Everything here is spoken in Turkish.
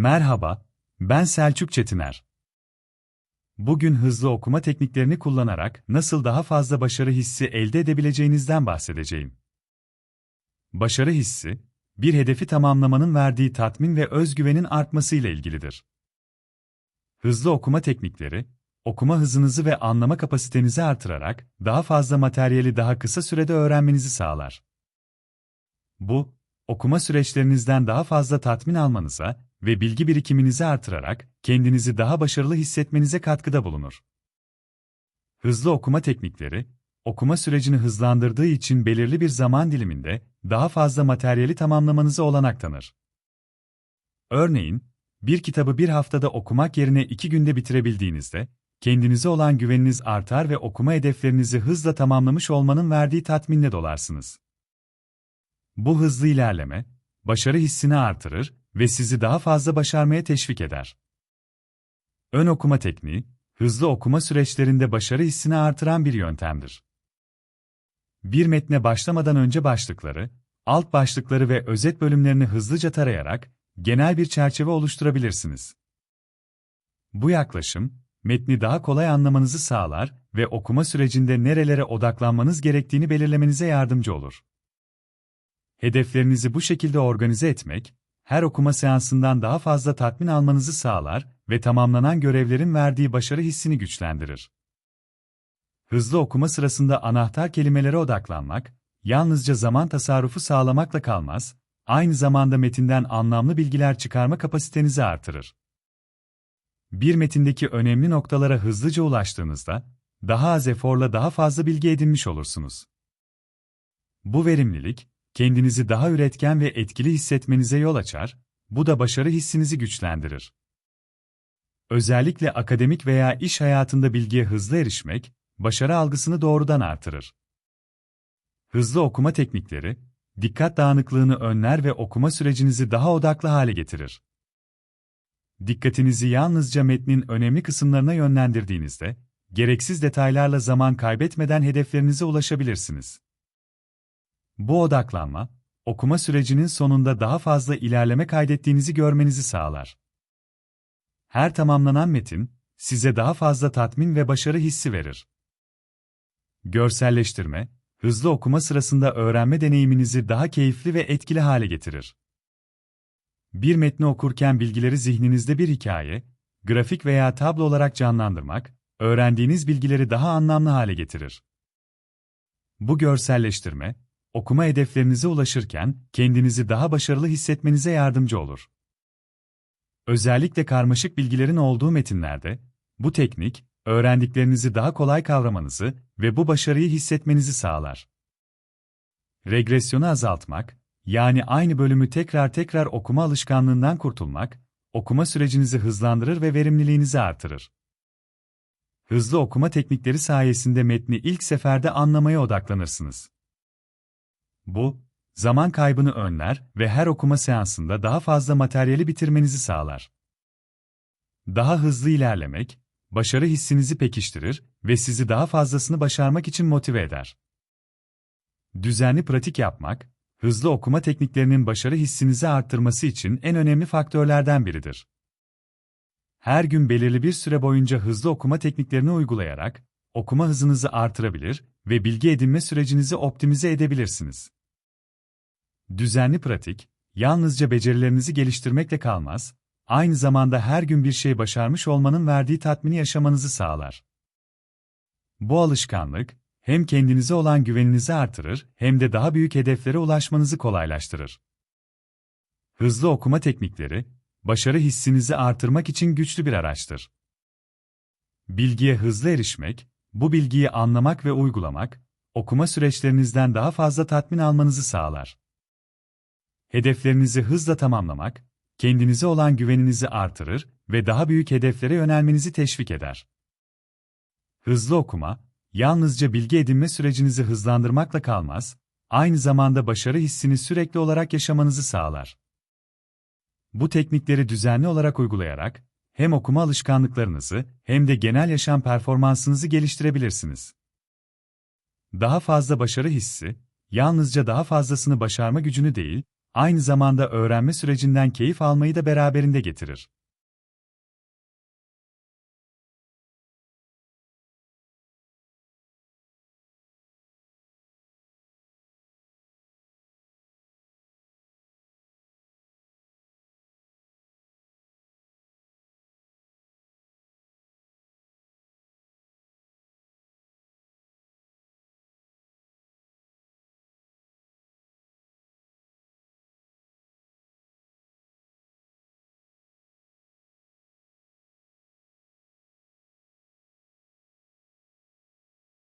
Merhaba, ben Selçuk Çetiner. Bugün hızlı okuma tekniklerini kullanarak nasıl daha fazla başarı hissi elde edebileceğinizden bahsedeceğim. Başarı hissi, bir hedefi tamamlamanın verdiği tatmin ve özgüvenin artmasıyla ilgilidir. Hızlı okuma teknikleri, okuma hızınızı ve anlama kapasitenizi artırarak daha fazla materyali daha kısa sürede öğrenmenizi sağlar. Bu, okuma süreçlerinizden daha fazla tatmin almanıza ve bilgi birikiminizi artırarak kendinizi daha başarılı hissetmenize katkıda bulunur. Hızlı okuma teknikleri, okuma sürecini hızlandırdığı için belirli bir zaman diliminde daha fazla materyali tamamlamanıza olanak tanır. Örneğin, bir kitabı bir haftada okumak yerine iki günde bitirebildiğinizde, kendinize olan güveniniz artar ve okuma hedeflerinizi hızla tamamlamış olmanın verdiği tatminle dolarsınız. Bu hızlı ilerleme, başarı hissini artırır ve sizi daha fazla başarmaya teşvik eder. Ön okuma tekniği, hızlı okuma süreçlerinde başarı hissini artıran bir yöntemdir. Bir metne başlamadan önce başlıkları, alt başlıkları ve özet bölümlerini hızlıca tarayarak genel bir çerçeve oluşturabilirsiniz. Bu yaklaşım, metni daha kolay anlamanızı sağlar ve okuma sürecinde nerelere odaklanmanız gerektiğini belirlemenize yardımcı olur. Hedeflerinizi bu şekilde organize etmek, her okuma seansından daha fazla tatmin almanızı sağlar ve tamamlanan görevlerin verdiği başarı hissini güçlendirir. Hızlı okuma sırasında anahtar kelimelere odaklanmak, yalnızca zaman tasarrufu sağlamakla kalmaz, aynı zamanda metinden anlamlı bilgiler çıkarma kapasitenizi artırır. Bir metindeki önemli noktalara hızlıca ulaştığınızda, daha az eforla daha fazla bilgi edinmiş olursunuz. Bu verimlilik, kendinizi daha üretken ve etkili hissetmenize yol açar, bu da başarı hissinizi güçlendirir. Özellikle akademik veya iş hayatında bilgiye hızlı erişmek, başarı algısını doğrudan artırır. Hızlı okuma teknikleri, dikkat dağınıklığını önler ve okuma sürecinizi daha odaklı hale getirir. Dikkatinizi yalnızca metnin önemli kısımlarına yönlendirdiğinizde, gereksiz detaylarla zaman kaybetmeden hedeflerinize ulaşabilirsiniz. Bu odaklanma, okuma sürecinin sonunda daha fazla ilerleme kaydettiğinizi görmenizi sağlar. Her tamamlanan metin, size daha fazla tatmin ve başarı hissi verir. Görselleştirme, hızlı okuma sırasında öğrenme deneyiminizi daha keyifli ve etkili hale getirir. Bir metni okurken bilgileri zihninizde bir hikaye, grafik veya tablo olarak canlandırmak, öğrendiğiniz bilgileri daha anlamlı hale getirir. Bu görselleştirme, okuma hedeflerinize ulaşırken kendinizi daha başarılı hissetmenize yardımcı olur. Özellikle karmaşık bilgilerin olduğu metinlerde, bu teknik, öğrendiklerinizi daha kolay kavramanızı ve bu başarıyı hissetmenizi sağlar. Regresyonu azaltmak, yani aynı bölümü tekrar tekrar okuma alışkanlığından kurtulmak, okuma sürecinizi hızlandırır ve verimliliğinizi artırır. Hızlı okuma teknikleri sayesinde metni ilk seferde anlamaya odaklanırsınız. Bu, zaman kaybını önler ve her okuma seansında daha fazla materyali bitirmenizi sağlar. Daha hızlı ilerlemek, başarı hissinizi pekiştirir ve sizi daha fazlasını başarmak için motive eder. Düzenli pratik yapmak, hızlı okuma tekniklerinin başarı hissinizi arttırması için en önemli faktörlerden biridir. Her gün belirli bir süre boyunca hızlı okuma tekniklerini uygulayarak, okuma hızınızı artırabilir ve bilgi edinme sürecinizi optimize edebilirsiniz. Düzenli pratik, yalnızca becerilerinizi geliştirmekle kalmaz, aynı zamanda her gün bir şey başarmış olmanın verdiği tatmini yaşamanızı sağlar. Bu alışkanlık, hem kendinize olan güveninizi artırır hem de daha büyük hedeflere ulaşmanızı kolaylaştırır. Hızlı okuma teknikleri, başarı hissinizi artırmak için güçlü bir araçtır. Bilgiye hızlı erişmek, bu bilgiyi anlamak ve uygulamak, okuma süreçlerinizden daha fazla tatmin almanızı sağlar. Hedeflerinizi hızla tamamlamak, kendinize olan güveninizi artırır ve daha büyük hedeflere yönelmenizi teşvik eder. Hızlı okuma, yalnızca bilgi edinme sürecinizi hızlandırmakla kalmaz, aynı zamanda başarı hissini sürekli olarak yaşamanızı sağlar. Bu teknikleri düzenli olarak uygulayarak, hem okuma alışkanlıklarınızı hem de genel yaşam performansınızı geliştirebilirsiniz. Daha fazla başarı hissi, yalnızca daha fazlasını başarma gücünü değil, aynı zamanda öğrenme sürecinden keyif almayı da beraberinde getirir.